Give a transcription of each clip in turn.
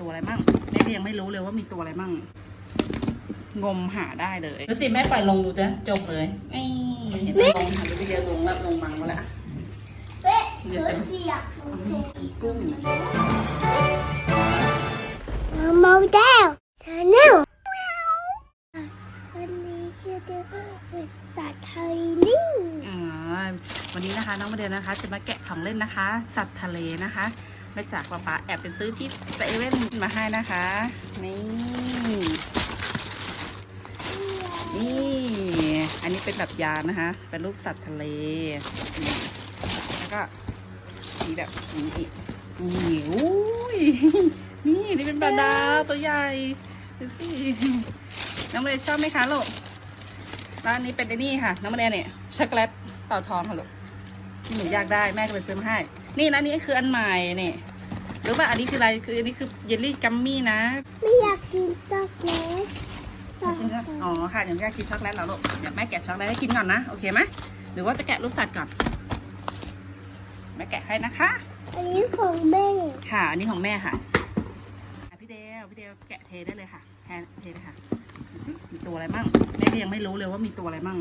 ตัวอะไรมั่งแม่ก็ยังไม่รู้เลยว่ามีตัวอะไรมั่ง งมหาได้เลยดูสิแม่ปล่อยลงดูจ้ะจบเลยไอ้เห็นไหมลงหันไปเดียวลงแล้วลงมังมาละเป๊ะสวยดีอะกุ้งโมเดลชาแนลวันนี้คือจะเป็นสัตว์ไทยนี่อ่าวันนี้นะคะน้องมาเดียนะคะ จะมาแกะของเล่นนะคะ สัตว์ทะเลนะคะ มาจากป๊าป๊าแอบไปซื้อที่เซเว่นมาให้นะคะ นี่นี่ อันนี้เป็นแบบยางนะคะ เป็นรูปสัตว์ทะเล แล้วก็มีแบบนี้อีกนี่อุ้ยนี่นี่เป็นปลาดาวตัวใหญ่ดูสิน้องมาเดียชอบไหมคะลูกแล้วอันนี้เป็นไอ้นี่ค่ะ น้องมาเดียเนี่ยช็อกโกแลตต่าทองค่ะลูกที่หนูอยากได้แม่ก็ไปซื้อมาให้ นี่นะอันนี้คืออันใหม่เนี่ยรู้ป่ะอันนี้คืออะไรคืออันนี้คือเยลลี่กัมมี่นะไม่อยากกินช็อกโกแลตอ๋อค่ะอย่างแรกกินช็อกโกแลตเหรอลูกเดี๋ยวแม่แกะช็อกโกแลตให้กินก่อนนะโอเคไหมหรือว่าจะแกะรูปสัตว์ก่อนแม่แกะให้นะคะ อันนี้ของแม่ค่ะ อันนี้ของแม่ค่ะอะพี่เดวพี่เดวแกะเทได้เลยค่ะแทนเทเลยค่ะดูสิมีตัวอะไรมั่งแม่ก็ยังไม่รู้เลยว่ามีตัวอะไรมั่ง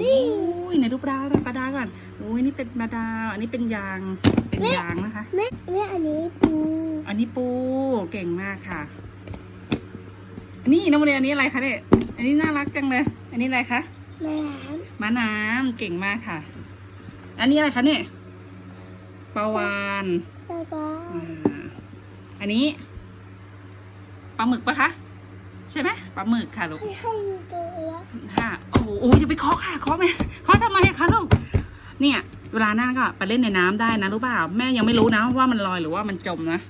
นี่อุ้ยไหนดูปลาดาปลาดาก่อนอุ้ยนี่เป็นปลาดาวอันนี้เป็นยาง เป็นยางนะคะ แม่แม่อันนี้ปู อันนี้ปู เก่งมากค่ะอันนี้น้องโมเดลอันนี้อะไรคะเนี่ยอันนี้น่ารักจังเลย อันนี้อะไรคะแม่น้ม้าน้ำเก่งมากค่ะ อันนี้อะไรคะเนี่ยปลาวานำแล้วก็อ่าอันนี้ปลาหมึกปะคะ ใช่ไหมปลาหมึกค่ะลูกให้ให้ตัวละค่ะโอ้โหโอ้ยอย่าไปเคาะค่ะเคาะไหมเคาะทำไมคะลูกเนี่ยเวลาหน้าก็ไปเล่นในน้ำได้นะรู้เปล่าแม่ยังไม่รู้นะว่ามันลอยหรือว่ามันจมนะ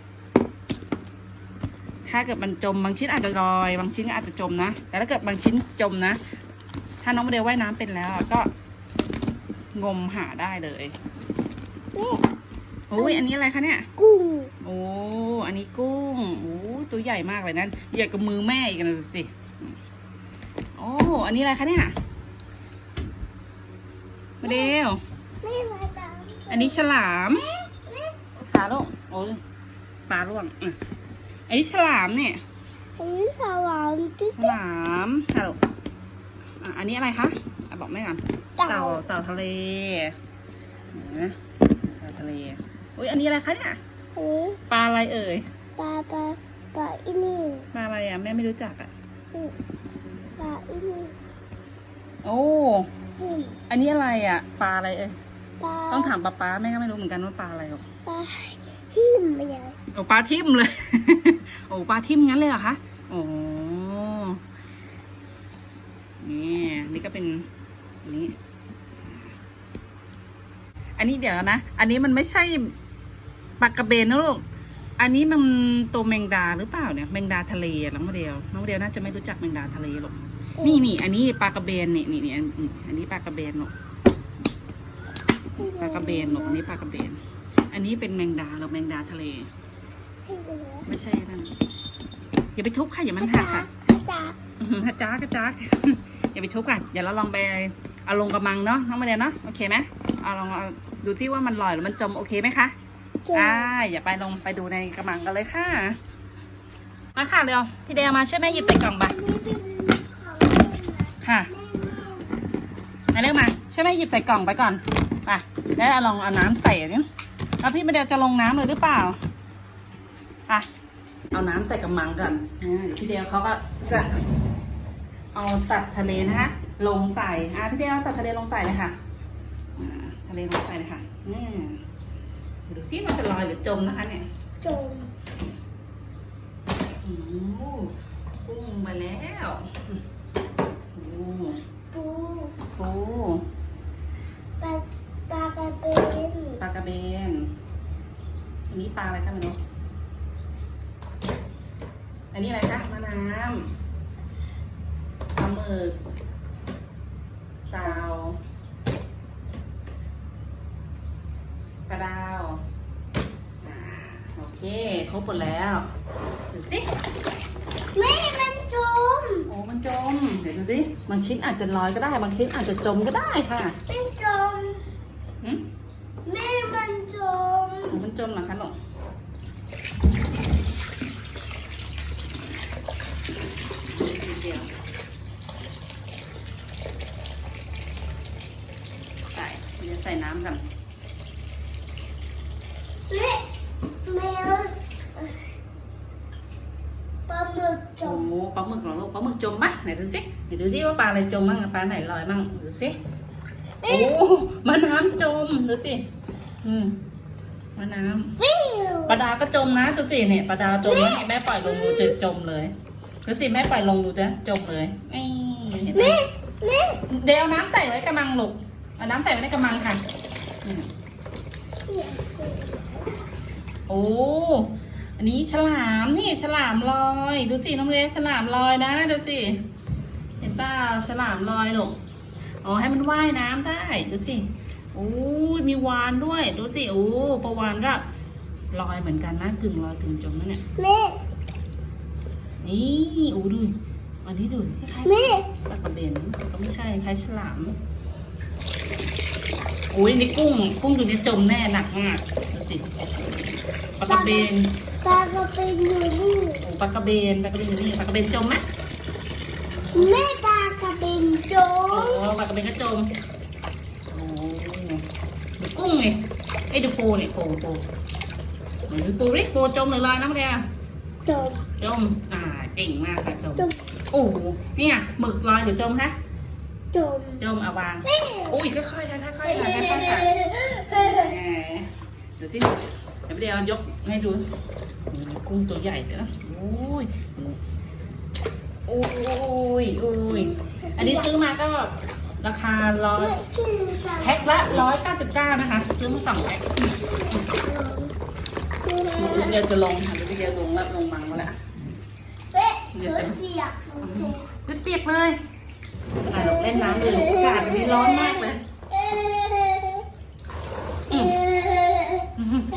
ถ้าเกิดมันจมบางชิ้นอาจจะลอย บางชิ้นก็อาจจะจมนะแต่ถ้าเกิดบางชิ้นจมนะ ถ้าน้องโมเดลว่ายน้ำเป็นแล้วก็งมหาได้เลยแม่โอ้ยอันนี้อะไรคะเนี่ย กุ้งโอ้อันนี้กุ้งโอ้ตัวใหญ่มากเลยนะใหญ่กับมือแม่อีกนะสิโอ้อันนี้อะไรคะเนี่ย เดลแม่มาตามอันนี้ฉลามขาลูกโอ้ยปลาล่วงอะอันนี้ฉลามเนี่ยอันนี้สวรรค์ที่ฉลามค่ะลูกอะอันนี้อะไรคะอะบอกแม่ก่อนเต่าเต่าเต่าทะเลเห็นไหมเต่าทะเลอุ้ยอันนี้อะไรคะเนี่ยอันนี้ปลาอะไรเอ่ยปลาปลาปลาอินี่ปลาอะไรอะแม่ไม่รู้จักอะอืมปลาอินี่โอ้ หิมอันนี้อะไรอะ ปลาอะไรเอ่ยปลาต้องถามป้าป้าแม่ก็ไม่รู้เหมือนกันว่าปลาอะไรหรอกปลาหิมมันยังโอ้ปลาทิ่มเลย โอ้ปลาทิ่มงั้นเลยเหรอคะโอ้นี่นี่ก็เป็นอันนี้ อันนี้เดี๋ยวนะ อันนี้มันไม่ใช่ปลากระเบนนะลูก อันนี้มันตัวแมงดาหรือเปล่าเนี่ยแมงดาทะเลอะน้องโมเดลน้องโมเดลน่าจะไม่รู้จักแมงดาทะเลหรอกนี่นี่อันนี้ปลากระเบนนี่นี่นี่อันนี้อันนี้ปลากระเบนหรอกปลากระเบนหรอกอันนี้ปลากระเบน อันนี้เป็นแมงดาหรอกแมงดาทะเลให้ดูนะไม่ใช่นั่นอย่าไปทุบค่ะอย่ามันหักค่ะข้าจ๋าอื้อหือกระจ้ากระจ้ากอย่าไปทุบกันเดี๋ยวเราลองไปเอาลงกระมังเนาะน้องมาเรียนเนาะโอเคไหมเอาลองเอาดูที่ว่ามันลอยหรือมันจมโอเคไหมคะ จุ๊อ่าอย่าไปลงไปดูในกระมังกันเลยค่ะ มาค่ะเร็ว พี่เดียมาช่วยแม่หยิบใส่กล่องไปอันนี้เป็นของเล่นนะค่ะแม่มาเร็วมา ช่วยแม่หยิบใส่กล่องไปก่อนไปแล้วเอาลองเอาน้ำใส่เนี่ยแล้วพี่มาเดียวจะลงน้ำเลยหรือเปล่าอะเอาน้ำใส่กระมังก่อนอ่าเดี๋ยวพี่เดียวเขาก็จะเอาสัตว์ทะเลนะคะลงใส่อะพี่เดียวเอาสัตว์ทะเลลงใส่เลยค่ะอ่าทะเลลงใส่เลยค่ะอืม ดูซิมันจะลอยหรือจมนะคะเนี่ยจมอืมพุ่งมาแล้วโอ้ปูโอ้ปลาปลากระเบนปลากระเบนอันนี้ปลาอะไรคะไม่รู้อันนี้อะไรคะมะน้ำปลาหมึกเต่า กระดาวโอเคครบหมดแล้วดูสิไม่มันจม โอ้มันจม เดี๋ยวดูสิบางชิ้นอาจจะลอยก็ได้ บางชิ้นอาจจะจมก็ได้ค่ะไม่จมหืมแม่มันจมโอ้มันจมเหรอคะหนูใส่เดี๋ยวใส่น้ำกัน ปลาหมึกเหรอลูกปลาหมึกจมปะไหนดูสิไหนดูสิว่าปลาอะไรจมบ้างปลาไหนลอยบ้างดูสิโอ้มาน้ำจมดูสิอืมมาน้ำ วิวปลาดาก็จมนะดูสิเนี่ยปลาดาจมแล้วนี่แม่ปล่อยลงรูจะจมเลยดูสิแม่ปล่อยลงรูจะจมเลยไอ้เห็นไหมแม่แม่เดี๋ยวเอาน้ำใส่ไว้กระมังลูกเอาน้ำใส่ไว้ในกระมังค่ะอืมโอ้ อันนี้ฉลามนี่ฉลามลอย ดูสิน้องเล็กฉลามลอยนะดูสิเห็นป่าฉลามลอยลูกอ๋อให้มันว่ายน้ำได้ดูสิโอ้ยมีวานด้วยดูสิโอ้ปลาวานก็ลอยเหมือนกันนะกึ่งลอยกึ่งจมนั่นเนี่ยแม่นี่โอ้ดูอันนี้ดูคล้ายๆแม่ปลากระเบนก็ไม่ใช่คล้ายฉลามโอ้ยนี่กุ้งกุ้งตัวนี้จมแน่หนักมากดูสิ ปลากระเบนตาก็เป็นอยู่นี่โอ้ปลากระเบนปลากระเบนอยู่นี่ปลากระเบนจมไหมแม่ตาก็เป็นโจโอ้งปลากระเบนก็จมโอ้ดูกุ้งไงไอ้ยดูปูเนี่ยปูปูไหนดูปูริปูจมหรือลอยน้ำเดียโจงจมอ่าเก่งมากค่ะจมโจงโอ้โหเนี่ยหมึกลอยหรือจมคะโจงจมเอาวางแม่อุ้ยค่อยๆค่ะค่อยๆค่ะค่อยๆค่ะแหมเดี๋ยวที่ เดี๋ยวเดี๋ยวยกให้ดูอืมกุ้งตัวใหญ่เลยนะโอ้ยโอ้ยโอ้ยอันนี้ซื้อมาก็ราคาร้อยแพ็คละร้อยเก้าสิบเก้านะคะ ซื้อมาสองแพ็คเดี๋ยวจะลงค่ะเดี๋ยวเดี๋ยวลงแล้วลงมังแล้วแหละเป๊ะสวยเปียกเปียกๆเลยอะเล่นน้ำเลยอากาศวันนี้ร้อนมากเลยอืมอืมเ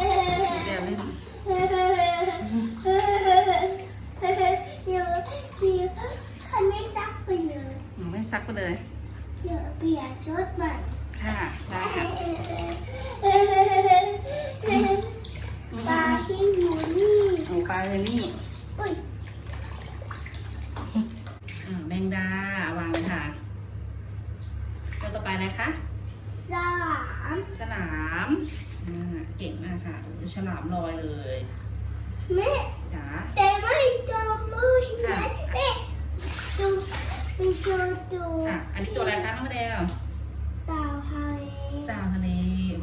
ดี๋ยวเล่น เดี๋ยว เดี๋ยวคันไม่ซักไปเลยอืมไม่ซักไปเลย เดี๋ยวเปียกชุดใหม่ค่ะได้ค่ะปลาที่อยู่นี่เอาปลาเลยนี่อุ้ยอ่าแมงดาวางเลยค่ะตัวต่อไปนะคะ สามฉลามอ่าเก่งมากค่ะโอ้ยฉลามลอยเลย แม่ จ๋าแต่ไม่จมมือแม่แม่ดูดูดูดูค่ะ อันนี้ตัวอะไรคะน้องแมวดาวทะเลดาวทะเล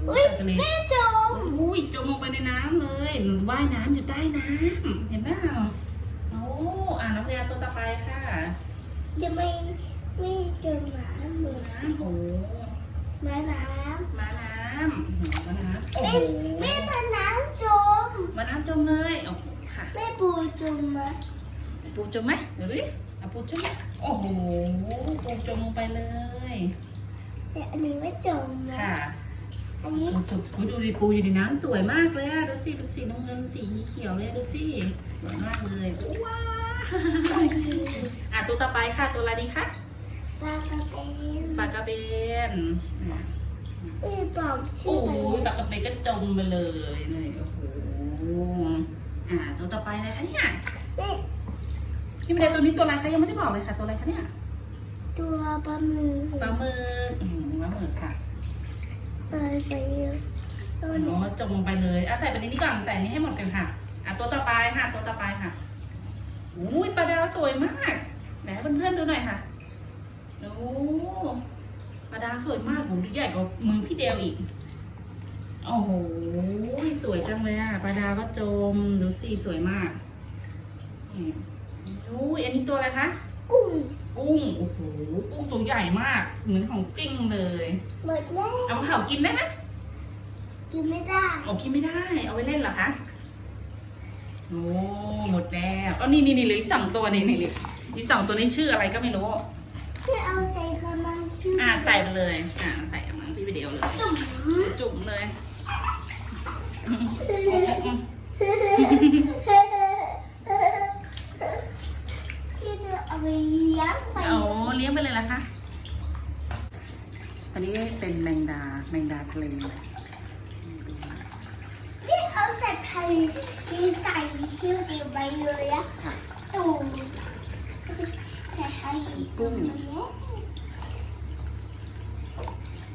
โอ้อุ้ยยดาวทะเลแม่จมอุ้ยจมลงไปในน้ำเลยหนูว่ายน้ำอยู่ใต้น้ำเห็นเปล่าโอ้อ่าน้องแมวตัวต่อไปค่ะจะไม่ไม่จมหมาเหมือนน้ำโอ้หมาน้ม้าน้ำม้าน้ำำโอ้แม่โหแม่พาน้ำจมม้าน้ำจมเลยโอ้โหค่ะ แม่ปูจมมาปูจมไหมเดี๋ยวดิเอาปูจมไหมโอ้โห ปูจมลงไปเลย แต่อันนี้ไม่จมนะค่ะ อันนี้ปูจมอุ๊ยดูดิปูอยู่ในน้ำสวยมากเลยอะดูสิดูสีน้ำเงินสีเขียวเลยดูสิสวยมากเลยว้าวอะตัวต่อไปค่ะ ตัวอะไรดีคะ ปลากระเบนปลากระเบนอะไม่บอกชื่โอ้อโหมันปลากระเบนก็จมไปเลยนี่โอ้โห อะตัวต่อไปเลยคะเนี่ยแม่พี่ไม่ได้ตัวนี้ตัวอะไรคะยังไม่ได้บอกเลยค่ะ ตัวอะไรคะเนี่ยตัวปลาหมึกปลาหมึกอืมปลาหมึกค่ะปลาไปเยอะตัวอ๋นี้อจมลงไปเลยอะใส่ไปในนี้ก่อนใส่อันนี้ให้หมดกันค่ะอะตัวต่อไปค่ะ ตัวต่อไปค่ะอุ้ยปลาดาวสวยมากไหนให้เพื่อนๆดูหน่อยค่ะโอ้ปลาดาวสวยมากผมดูใหญ่กว่ามือพี่เดวอีก โอ้โห สวยจังเลยอะปลาดาวก็จม ดูสิสวยมากอืมอุ้ยอันนี้ตัวอะไรคะ กุ้ง กุ้ง โอ้โห กุ้งตัวใหญ่มาก เหมือนของจริงเลยหมดแล้วเอามาเผากินได้ไหมกินไม่ได้เอากินไม่ได้ เอาไว้เล่นเหรอคะ โอ้ หมดแล้วอ๋อนี่นี่นี่เหลืออีกสองตัวนี่นี่นี่อีกสองตัวนี้ชื่ออะไรก็ไม่รู้ที่เอาใส่กระมังชื่อ่าใส่ไปเลย อ่าใส่มังพี่ไปเดียวเลย จุ่มจุ่มเลยที่จะ เอาไปเลี้ยงไปเอาเลี้ยงไปเลยละคะ อันนี้เป็นแมงดา แมงดาทะเลที่เอาใส่ไทยที่ใส่ที่เดียวไปเลยอะค่ะตูใส่ไทยกุ้ง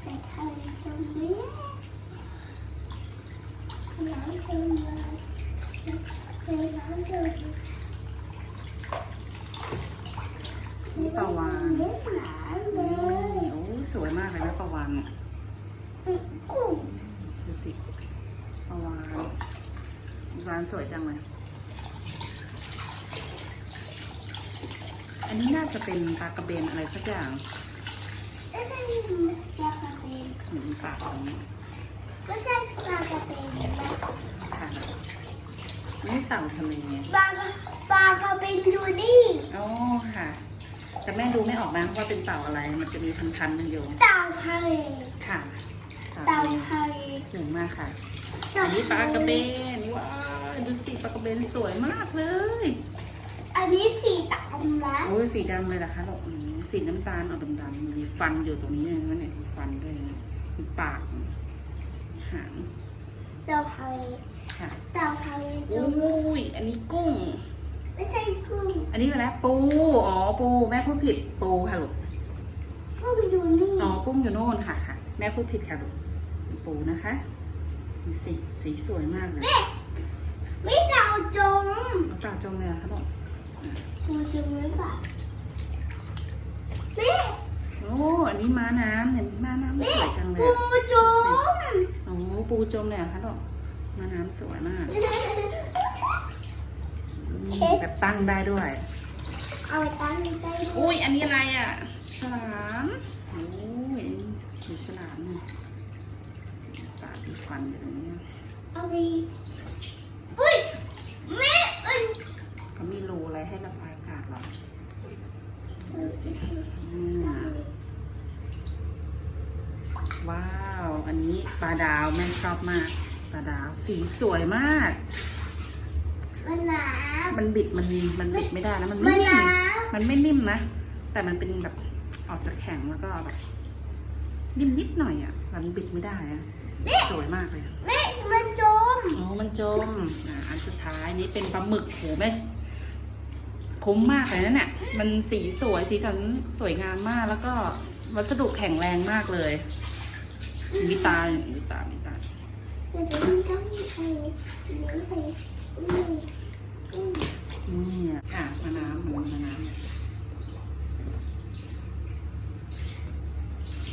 ใส่ไทยตรงนี้น้ำเต็มเลยเต็มน้ำเลย นี่ปลาวานเล็กหนาเลนี่ยโอ้สวยมากเลยนะปลาวานเนี่ยกุ้งดูสิปลาวานปลาวานสวยจังเลย อันนี้น่าจะเป็นปลากระเบนอะไรสักอย่างไม่ใช่ปลากระเบนเห็นปากตรงนี้ ไม่ใช่ปลากระเบนนะค่ะนี่เต่าทะเลปลากระปลากระเบนอยู่นี่อ๋อค่ะ แต่แม่ดูไม่ออกนะว่าเป็นเต่าอะไร มันจะมีพันๆกันอยู่ เต่าทะเลค่ะ เต่าทะเลทะเลสวยมากค่ะ อันนี้ปลากระเบนว้าวดูสิปลากระเบนสวยมากเลย อันนี้สีดำนะโอ้ยสีดำเลยเหรอคะลูกอืมสีน้ำตาลออกดำๆมีฟันอยู่ตรงนี้เลยนะเนี่ยมีฟันด้วยนะมีปาก หางเต่าทะเลค่ะเต่าทะเลจโอ้มยอันนี้กุ้ง ไม่ใช่กุ้ง อันนี้อะไรปู อ๋อ ปู แม่พูดผิด ปูค่ะลูก กุ้งอยู่นี่ อ๋อ กุ้งอยู่โน่นค่ะค่ะ แม่พูดผิดค่ะลูก ปูนะคะดูสิสีสวยมากเลยแม่ไม่เต่าจมเอาเต่าจงเลยเหรอคะลูกปูจมหรือเปล่าแม่ โอ้ อันนี้ม้าน้ำเนี่ยม้าน้ำสวยจังเลยปูอะจมโอ้ปูจมเลยเหรอคะลูกม้าน้ำสวยมากอืมแบบตั้งได้ด้วย เอาไปตั้งได้อุ้ย อันนี้อะไรอะ ฉลามโอ้ยดูฉลามเนี่ยปากมีฟันอยู่ตรงนี้เอาไปอุ้ยแม่มันเขามีรูอะไรให้ระบายอากาศเหรอดูสิอืม ว้าว อันนี้ปลาดาวแม่ชอบมาก ปลาดาวสีสวยมาก มันหนามันบิดมันมันบิดไม่ได้นะมันมัไม่นหนิ่นามมันไม่นิ่มนะ แต่มันเป็นแบบออกจากแข็งแล้วก็แบบนิ่มนิดหน่อยอะ มันบิดไม่ได้อะสวยมากเลยแม่มันจมโอ้มันจมอะอันสุดท้ายนี้เป็นปลาหมึกโหแม่คุ้มมากเลยนะเนี่ยมันสีสวยสีสันสวยงามมากแล้วก็วัสดุแข็งแรงมากเลย มีตามีตามีตาเดี๋ยวจะมีต้องมีใครเนี่ยค่ะมะน้ำมันมะน้ำ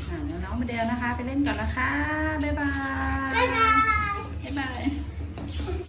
ค่ะเดี๋ยวน้องมาเดียวนะคะ ไปเล่นก่อนนะคะ บ๊ายบาย บ๊ายบาย